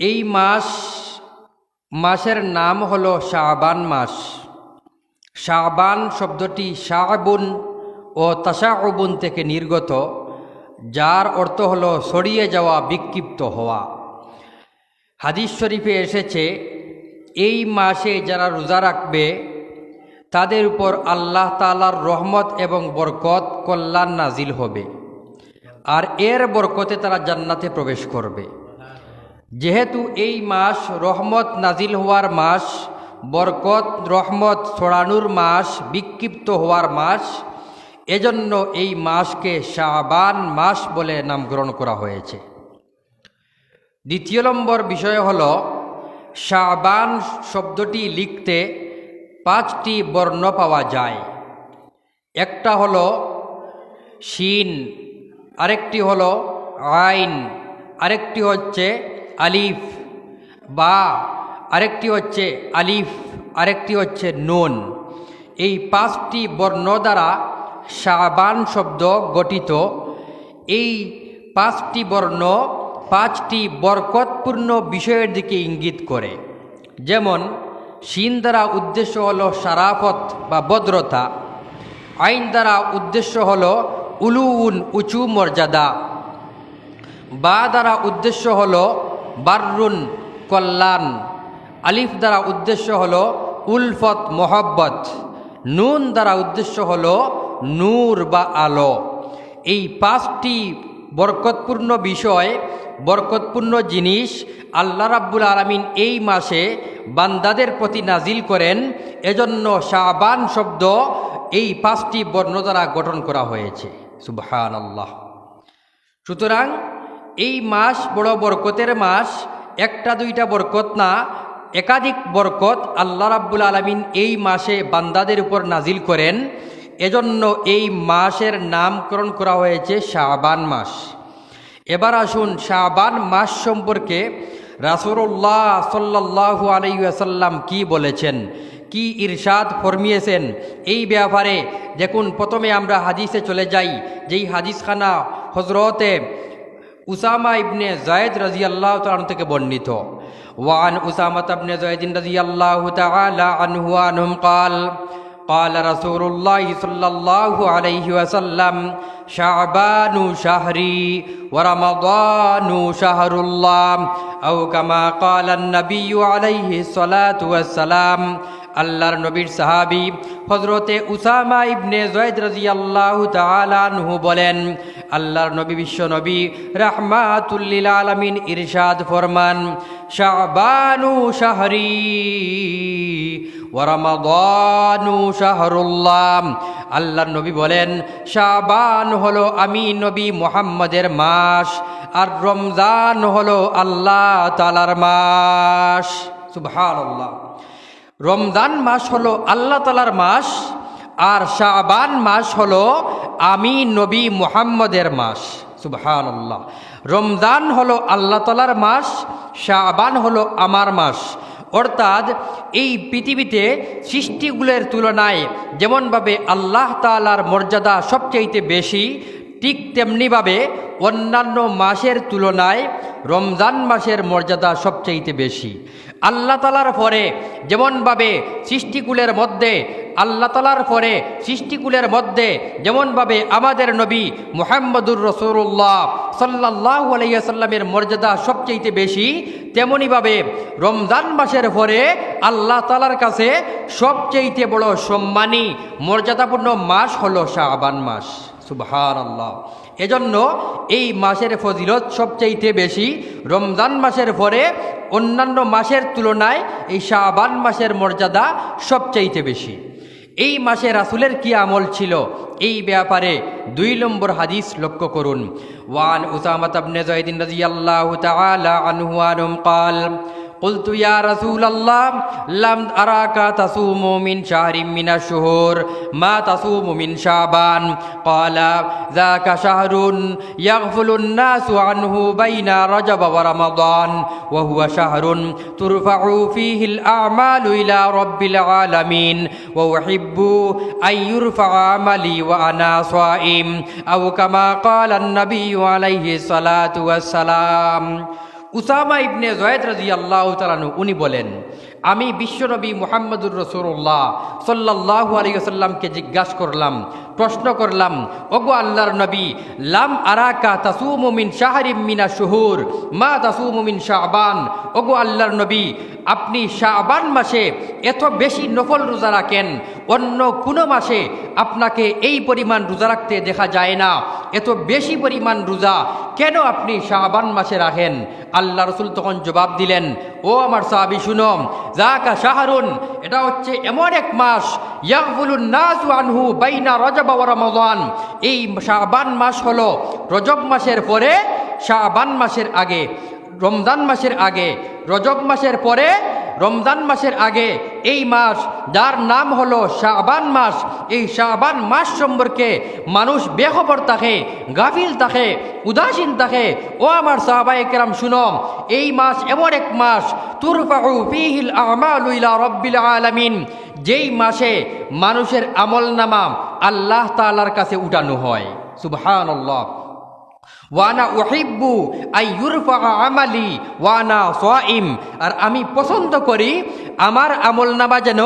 এই মাস, মাসের নাম হলো শাবান মাস। শাবান শব্দটি শাহবুন ও তাশাউবুন থেকে নির্গত, যার অর্থ হলো ছড়িয়ে যাওয়া, বিক্ষিপ্ত হওয়া। হাদিস শরীফে এসেছে, এই মাসে যারা রোজা রাখবে, তাদের উপর আল্লাহ তালার রহমত এবং বরকত কল্যাণ নাজিল হবে। আর এর বরকতে তারা জান্নাতে প্রবেশ করবে। যেহেতু এই মাস রহমত নাজিল হওয়ার মাস, বরকত, রহমত ছড়ানোর মাস, বিক্ষিপ্ত হওয়ার মাস, এজন্য এই মাসকে শাবান মাস বলে নামকরণ করা হয়েছে। দ্বিতীয় নম্বর বিষয় হল, শাবান শব্দটি লিখতে পাঁচটি বর্ণ পাওয়া যায়। একটা হল শিন, আরেকটি হল আইন, আরেকটি হচ্ছে আলিফ, বা আরেকটি হচ্ছে আলিফ, আরেকটি হচ্ছে নুন। এই পাঁচটি বর্ণ দ্বারা শাবান শব্দ গঠিত। এই পাঁচটি বর্ণ পাঁচটি বরকতপূর্ণ বিষয়ের দিকে ইঙ্গিত করে। যেমন, শিন দ্বারা উদ্দেশ্য হলো সারাফত বা ভদ্রতা। আইন দ্বারা উদ্দেশ্য হলো উলুউন, উঁচু মর্যাদা। বা দ্বারা উদ্দেশ্য হলো বাররুন কল্যাণ আলিফ দ্বারা উদ্দেশ্য হল উলফত মোহব্বত। নুন দ্বারা উদ্দেশ্য হল নূর বা আলো। এই পাঁচটি বরকতপূর্ণ বিষয়, বরকতপূর্ণ জিনিস আল্লাহ রাব্বুল আলমিন এই মাসে বান্দাদের প্রতি নাজিল করেন। এজন্য শাবান শব্দ এই পাঁচটি বর্ণ দ্বারা গঠন করা হয়েছে। সুবহান আল্লাহ সুতরাং এই মাস বড় বরকতের মাস, একটা দুইটা বরকত না, একাধিক বরকত আল্লাহ রাব্বুল আলমিন এই মাসে বান্দাদের উপর নাজিল করেন। এজন্য এই মাসের নামকরণ করা হয়েছে শাবান মাস। এবার আসুন শাবান মাস সম্পর্কে রাসুল্লাহ সাল্লাহ আলাইসাল্লাম কি বলেছেন, কি ইরশাদ ফরমিয়েছেন। এই ব্যাপারে দেখুন, প্রথমে আমরা হাদিসে চলে যাই, যেই হাদিসখানা হজরতে উসামা ইবনে জায়দ রাজি আল্লাহ তালন থেকে বর্ণিত ওয়ান উসামাত ইবনে জায়দিন রাজি আল্লাহ তাআলা আনহু আনহুম قال قال رسول الله صلى الله عليه وسلم شعبان شهري ورمضان شهر الله أو كما قال النبي عليه الصلاة والسلام আল্লাহর নবীর সাহাবি হজরতে উসামা ইবনে জয়েদ রাজি আল্লাহ তালানহু বলেন, আল্লাহর নবী বিশ্ব নবী রাহমাতুল্লিল আলমিন ইরশাদ ফরমান শাহবানু শাহরি ওরামাদানু শাহরুল্লাহ। আল্লাহর নবী বলেন, শাবান হলো আমি নবী মোহাম্মদের মাস আর রমজান হলো আল্লাহ তালার মাস। সুবহানাল্লাহ। রমজান মাস হলো আল্লাহ তালার মাস আর শাবান মাস হলো আমি নবী মুহাম্মদের মাস। সুবহান আল্লাহ রমজান হলো আল্লাহ তালার মাস, শাবান হলো আমার মাস। অর্থাৎ এই পৃথিবীতে সৃষ্টিগুলোর তুলনায় যেমনভাবে আল্লাহ তালার মর্যাদা সবচেয়ে বেশি ঠিক তেমনিভাবে অন্যান্য মাসের তুলনায় রমজান মাসের মর্যাদা সবচেয়ে বেশি। আল্লাহ তালার পরে যেমনভাবে সৃষ্টিকুলের মধ্যে, আল্লাহ তালার পরে সৃষ্টিকুলের মধ্যে যেমনভাবে আমাদের নবী মোহাম্মদুর রসুল্লাহ সাল্লাহ আলাইসাল্লামের মর্যাদা সবচেয়ে বেশি তেমনইভাবে রমজান মাসের পরে আল্লাহ তালার কাছে সবচেয়ে বড় সম্মানী, মর্যাদাপূর্ণ মাস হলো শাহবান মাস। সুবহান আল্লাহ এজন্য এই মাসের ফজিলত সবচাইতে বেশি রমজান মাসের পরে অন্যান্য মাসের তুলনায় এই শাবান মাসের মর্যাদা সবচাইতে বেশি এই মাসে রাসুলের কি আমল ছিল এই ব্যাপারে দুই নম্বর হাদিস লক্ষ্য করুন ওয়ান উসামাত আবনে জয়দিন রাদিয়াল্লাহু তাআলা আনহু আনহুম قال قلت يا رسول الله لم أراك تصوم من شهر من الشهور ما تصوم من شعبان قال ذاك شهر يغفل الناس عنه بين رجب ورمضان وهو شهر ترفع فيه الأعمال إلى رب العالمين وأحب أن يرفع عملي وأنا صائم أو كما قال النبي عليه الصلاة والسلام উসামা ইবনে জয়েদ রাজি আল্লাহ তালানু উনি বলেন, আমি বিশ্বনবী মোহাম্মদুর রসুল্লাহ সাল্লাহ আলিয়াল্লামকে জিজ্ঞাসা করলাম প্রশ্ন করলাম, ওগো আল্লাহর নবী, লাম আরাকা শাহরিম মিনা শুহুর, মা তাসুমুমিন শাহবান ওগো আল্লাহর নবী, আপনি শাহবান মাসে এত বেশি নফল রোজা রাখেন, অন্য কোনো মাসে আপনাকে এই পরিমাণ রোজা রাখতে দেখা যায় না। এত বেশি পরিমাণ রোজা কেন আপনি শাহবান মাসে রাখেন? আল্লাহ রসুল তখন জবাব দিলেন, ও আমার সাহাবি শুনম জাকা শাহরুন, এটা হচ্ছে এমন এক মাস ইয়াকবুলুন নাসু আনহু বাইনা রজব ওয়া রমজান। এই শাহবান মাস হলো রজব মাসের পরে শাহবান মাসের আগে, রমজান মাসের আগে, রজব মাসের পরে রমজান মাসের আগে এই মাস, যার নাম হলো শাহবান মাস, এই শাহবান মাস সম্পর্কে মানুষ বেখবর থাকে, গাফিল থাকে, উদাসীন থাকে। ও আমার সাহাবাই কেরাম শুনম এই মাস এমন এক মাস, তুরফাউ রব্বিল আলামিন, যেই মাসে মানুষের আমল নামা আল্লাহ তাআলার কাছে উঠানো হয়। সুবহানাল্লাহ। ওয়ানা ওহিব্বু আই ইউরফা আমালি ওয়ানা সোয়াইম আর আমি পছন্দ করি আমার আমল নামা যেন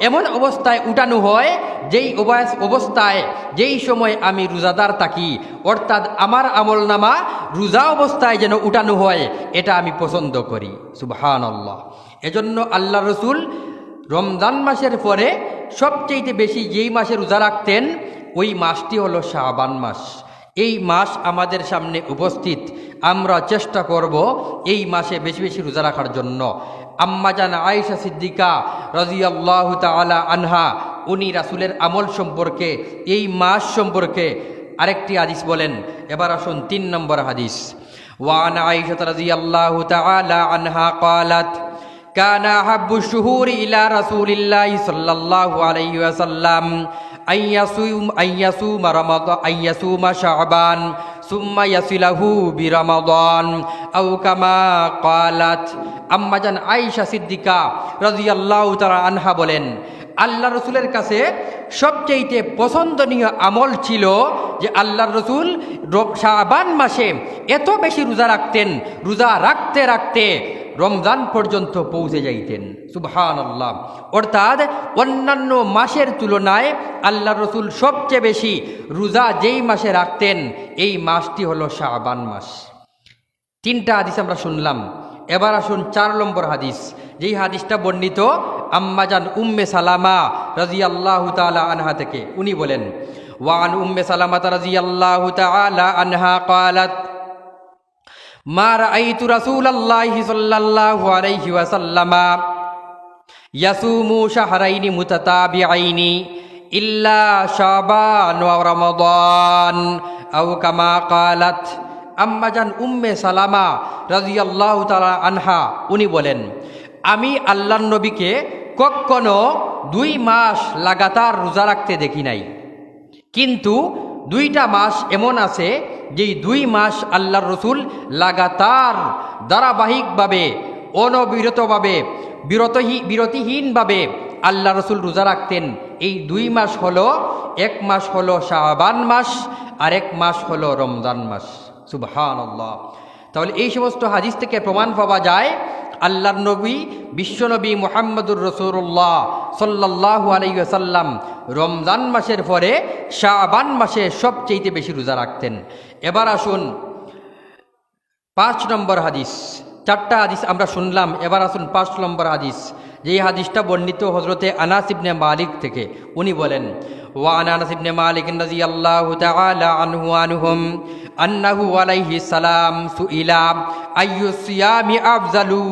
এমন অবস্থায় উঠানো হয়, যেই অবাস- অবস্থায়, যেই সময় আমি রোজাদার থাকি। অর্থাৎ আমার আমল নামা রোজা অবস্থায় যেন উঠানো হয়, এটা আমি পছন্দ করি। সুবহান আল্লাহ এজন্য আল্লাহ রসুল রমজান মাসের পরে সবচেয়ে বেশি যেই মাসে রোজা রাখতেন, ওই মাসটি হলো শাহবান মাস। এই মাস আমাদের সামনে উপস্থিত আমরা চেষ্টা করব এই মাসে বেশি বেশি রোজা রাখার জন্য আম্মাজান আয়েশা সিদ্দিকা রাজিয়াল্লাহ তালা আনহা উনি রাসুলের আমল সম্পর্কে এই মাস সম্পর্কে আরেকটি হাদিস বলেন এবার আসুন তিন নম্বর হাদিস ওয়ান আয়েশা রাজিয়াল্লাহ তালা আনহা قالت كان أحب الشهور إلى رسول الله صلى الله عليه وسلم আইয়াসুম আইয়াসু মারামাদ আইয়াসু মা শাহবান সুম্মা ইয়াসিলাহু বিরামাদান। আউ কামা কালাত। আম্মাজান আয়েশা সিদ্দিকা আনহা বলেন আল্লাহ রসুলের কাছে সবচেয়ে পছন্দনীয় আমল ছিল যে আল্লাহ রসুল শাবান মাসে এত বেশি রোজা রাখতেন, রোজা রাখতে রাখতে রমজান পর্যন্ত পৌঁছে যাইতেন। সুবহান আল্লাহ অর্থাৎ অন্যান্য মাসের তুলনায় আল্লাহ রসুল সবচেয়ে বেশি রোজা যেই মাসে রাখতেন, এই মাসটি হলো শাবান মাস। তিনটা হাদিস আমরা শুনলাম। এবার আসুন চার নম্বর হাদিস। যেই হাদিসটা বর্ণিত আম্মাজান উম্মে সালামা রাজি আল্লাহ আনহা থেকে। উনি বলেন, ওয়ান উম্মে সালামাতা রাজি আল্লাহ তালা আনহা কালাত, মা রাআইতু রাসূলাল্লাহি সাল্লাল্লাহু আলাইহি ওয়াসাল্লামা ইয়াসুমু ইল্লা শাবান ওয়া রমাদান, আও কামা কালাত। আম্মাজান উম্মে সালামা রাজিয়াল্লাহু তাআলা আনহা, উনি বলেন, আমি আল্লাহর নবীকে কখনো দুই মাস লাগাতার রোজা রাখতে দেখি নাই। কিন্তু দুইটা মাস এমন আছে যেই দুই মাস আল্লাহর রসুল লাগাতার ধারাবাহিকভাবে, অনবিরতভাবে, বিরতহী, বিরতিহীনভাবে আল্লাহ রসুল রোজা রাখতেন। এই দুই মাস হলো, এক মাস হলো শাহবান মাস আর এক মাস হলো রমজান মাস। সুবহান আল্লাহ তাহলে এই সমস্ত হাদিস থেকে প্রমাণ পাওয়া যায়, আল্লাহর নবী বিশ্বনবী মোহাম্মদুর রসুল্লাহ সাল্লাহ আলাইসাল্লাম রমজান মাসের পরে শাহবান মাসে সবচেয়ে বেশি রোজা রাখতেন। এবার আসুন পাঁচ নম্বর হাদিস। চারটা হাদিস আমরা শুনলাম, এবার আসুন পাঁচ নম্বর হাদিস। যেই হাদিসটা বর্ণিত হজরতে আনাসিবনে মালিক থেকে, উনি বলেন ওয়ান আনাসিবনে মালিক রাজি আল্লাহ আনহু আন্নাহু আলাইহি সালাম সুইলা আইয়ু সিয়ামি আফজালু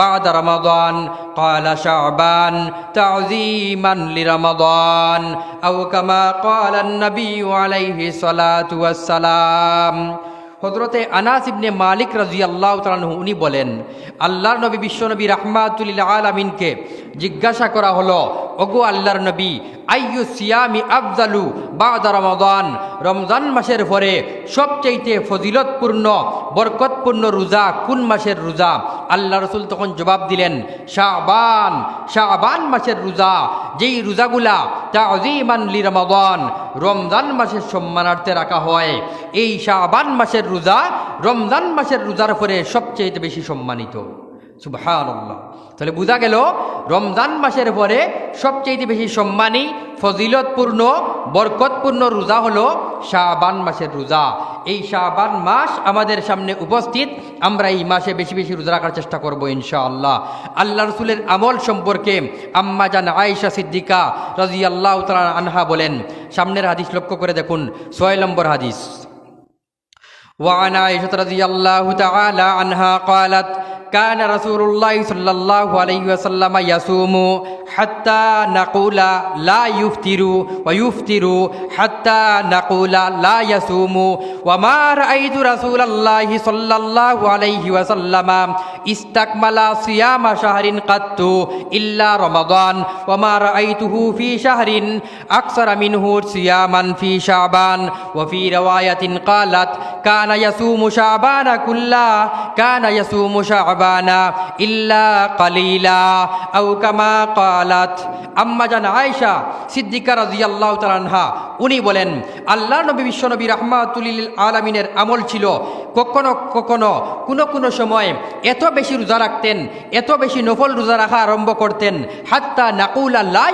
বাদ রমাদান قال شعبان تعظيما لرمضان أو كما قال النبي عليه الصلاة والسلام হজরতে আনাস ইবনে মালিক রাজি আল্লাহ তালু উনি বলেন আল্লাহর নবী বিশ্বনবী রাহমাতুল্লাহ আলমিনকে জিজ্ঞাসা করা হলো, ওগো আল্লাহর নবী, আইয়ু সিয়ামি আফজালু বাদা রমাদান? রমজান মাসের পরে সবচেয়ে ফজিলতপূর্ণ, বরকতপূর্ণ রোজা কোন মাসের রোজা? আল্লাহ রসুল তখন জবাব দিলেন শাহবান শাহবান মাসের রোজা। যেই রোজাগুলা তা অজিমান লি রমাদান রমজান মাসের সম্মানার্থে রাখা হয়। এই শাহবান মাসের রোজা রমজান মাসের রোজার পরে সবচেয়ে বেশি সম্মানিত। সুবহান তাহলে বোঝা গেল রমজান মাসের পরে সবচেয়ে বেশি সম্মানী ফজিলতপূর্ণ বরকতপূর্ণ রোজা হলো শাহবান মাসের রোজা এই শাহবান মাস আমাদের সামনে উপস্থিত আমরা এই মাসে বেশি বেশি রোজা রাখার চেষ্টা করব ইনশাআল্লাহ আল্লাহ রসুলের আমল সম্পর্কে আম্মা জান আয়েশা সিদ্দিকা রাজি আল্লাহ তালা আনহা বলেন সামনের হাদিস লক্ষ্য করে দেখুন ছয় নম্বর হাদিস وعن عائشة رضي الله تعالى عنها قالت كان رسول الله صلى الله عليه وسلم يصوم حتى نقول لا يفطر ويفطر حتى نقول لا يصوم وما رأيت رسول الله صلى الله عليه وسلم استكمل صيام شهر قط إلا رمضان وما رأيته في شهر أكثر منه صياما في شعبان وفي رواية قالت كان يصوم شعبان রাব্বানা উনি বলেন আল্লাহ নবী বিশ্বনবী রাহমাতুলিল আলামিনের আমল ছিল কখনো কখনো কোনো কোনো সময় এত বেশি রোজা রাখতেন, এত বেশি নফল রোজা রাখা আরম্ভ করতেন, হাত্তা নাকুলা লা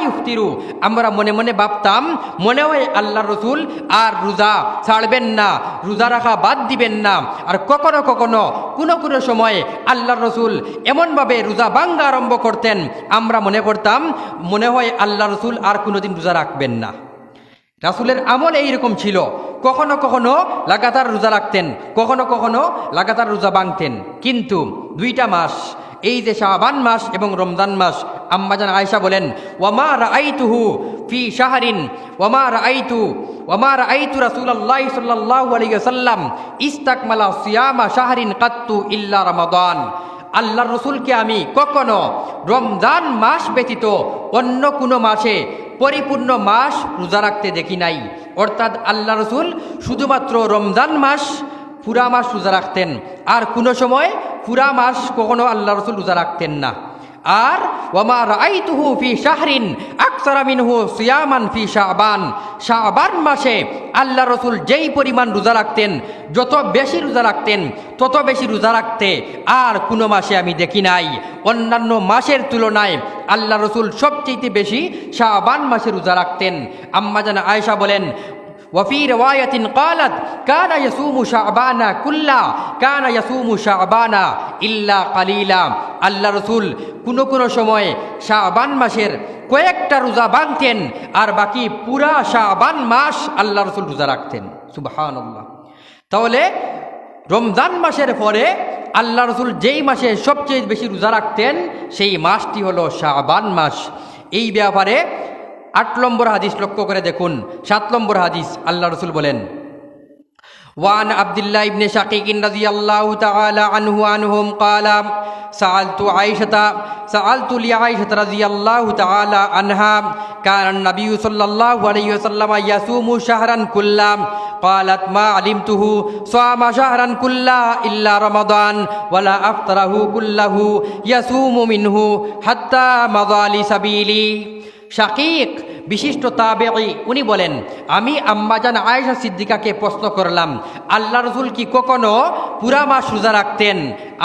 আমরা মনে মনে ভাবতাম, মনে হয় আল্লাহ রসুল আর রোজা ছাড়বেন না, রোজা রাখা বাদ দিবেন না। আর কখনো কখনো কোনো কোনো সময়ে আল্লাহ রসুল এমনভাবে রোজা ভাঙ্গা আরম্ভ করতেন। আমরা মনে করতাম, মনে হয় আল্লাহ রসুল আর কোনোদিন রোজা রাখবেন না। রাসুলের আমল এইরকম ছিল। কখনো কখনো লাগাতার রোজা রাখতেন, কখনো কখনো লাগাতার রোজা ভাঙতেন। কিন্তু দুইটা মাস, এই যে শাহবান মাস এবং রমজান মাস আম্মাজান আয়সা বলেন, ওয়ামা রাআইতুহু ফি শাহরিন, ওয়ামা রাআইতু ওয়ামা রাআইতু রাসূলুল্লাহ সাল্লাল্লাহু আলাইহি ওয়াসাল্লাম, ইস্তাকমালা সিয়ামা শাহরিন কাত্তু ইল্লা রমাদান। আল্লাহ রসুলকে আমি কখনো রমজান মাস ব্যতীত অন্য কোনো মাসে পরিপূর্ণ মাস রোজা রাখতে দেখি নাই। অর্থাৎ আল্লাহ রসুল শুধুমাত্র রমজান মাস পুরা মাস রোজা রাখতেন, আর কোনো সময় পুরা মাস কখনো আল্লাহ রসুল রোজা রাখতেন না। আর ওমা রাইতুহু ফি শাহরিন আকসারা মিনহু সিয়ামান ফি শাহবান শাহবান মাসে আল্লাহ রসুল যেই পরিমাণ রোজা রাখতেন, যত বেশি রোজা রাখতেন, তত বেশি রোজা রাখতে আর কোনো মাসে আমি দেখি নাই। অন্যান্য মাসের তুলনায় আল্লাহ রসুল সবচেয়ে বেশি শাহবান মাসে রোজা রাখতেন। আম্মাজান আয়েশা বলেন ওয়ফি রেওয়ায়তিন কালাত কানা ইয়াসুমু শাহবানা কুল্লা কানা ইয়াসুমু শাহবানা ইল্লা কালিলাম আল্লাহ রসুল কোনো কোনো সময়ে শাহবান মাসের কয়েকটা রোজা বাঁধতেন আর বাকি পুরা শাহবান মাস আল্লাহ রসুল রোজা রাখতেন। সুবাহান তাহলে রমজান মাসের পরে আল্লাহ রসুল যেই মাসে সবচেয়ে বেশি রোজা রাখতেন সেই মাসটি হলো শাহবান মাস। এই ব্যাপারে আট নম্বর হাদিস লক্ষ্য করে দেখুন সাত নম্বর হাদিস আল্লাহ রসুল বলেন وعن عبد الله بن شقيق رضي الله تعالى عنه عنهم قال سألت عائشة سألت لعائشة رضي الله تعالى عنها كان النبي صلى الله عليه وسلم يصوم شهرا كلا قالت ما علمته صام شهرا كلا إلا رمضان ولا أفطره كله يصوم منه حتى مضى لسبيلي শাকিক, বিশিষ্ট তাবেঈ, উনি বলেন, আমি আম্মাজান আয়েশা সিদ্দিকাকে প্রশ্ন করলাম, আল্লাহ রসুল কি কখনো পুরা মাস রোজা রাখতেন?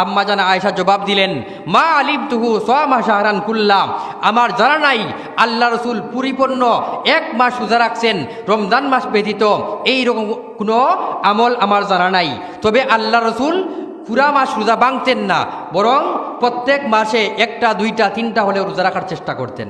আম্মাজান আয়েশা জবাব দিলেন, মা আলিম তুহু সোয়ামা শাহরান কুল্লা, আমার জানা নাই, আল্লাহ রসুল পরিপূর্ণ এক মাস রোজা রাখছেন, রমজান মাস ব্যতীত এইরকম কোনো আমল আমার জানা নাই। তবে আল্লাহ রসুল পুরা মাস রোজা ভাঙতেন না, বরং প্রত্যেক মাসে একটা, দুইটা, তিনটা হলেও রোজা রাখার চেষ্টা করতেন।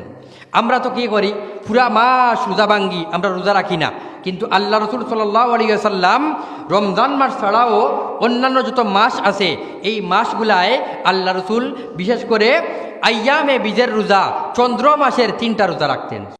আমরা তো কী করি? পুরা মাস রোজা ভাঙ্গি, আমরা রোজা রাখি না। কিন্তু আল্লাহ রসুল সাল্লাহ আলিয়াল্লাম রমজান মাস ছাড়াও অন্যান্য যত মাস আছে, এই মাসগুলায় আল্লাহ রসুল বিশেষ করে আয়ামে বীজের রোজা, চন্দ্র মাসের তিনটা রোজা রাখতেন।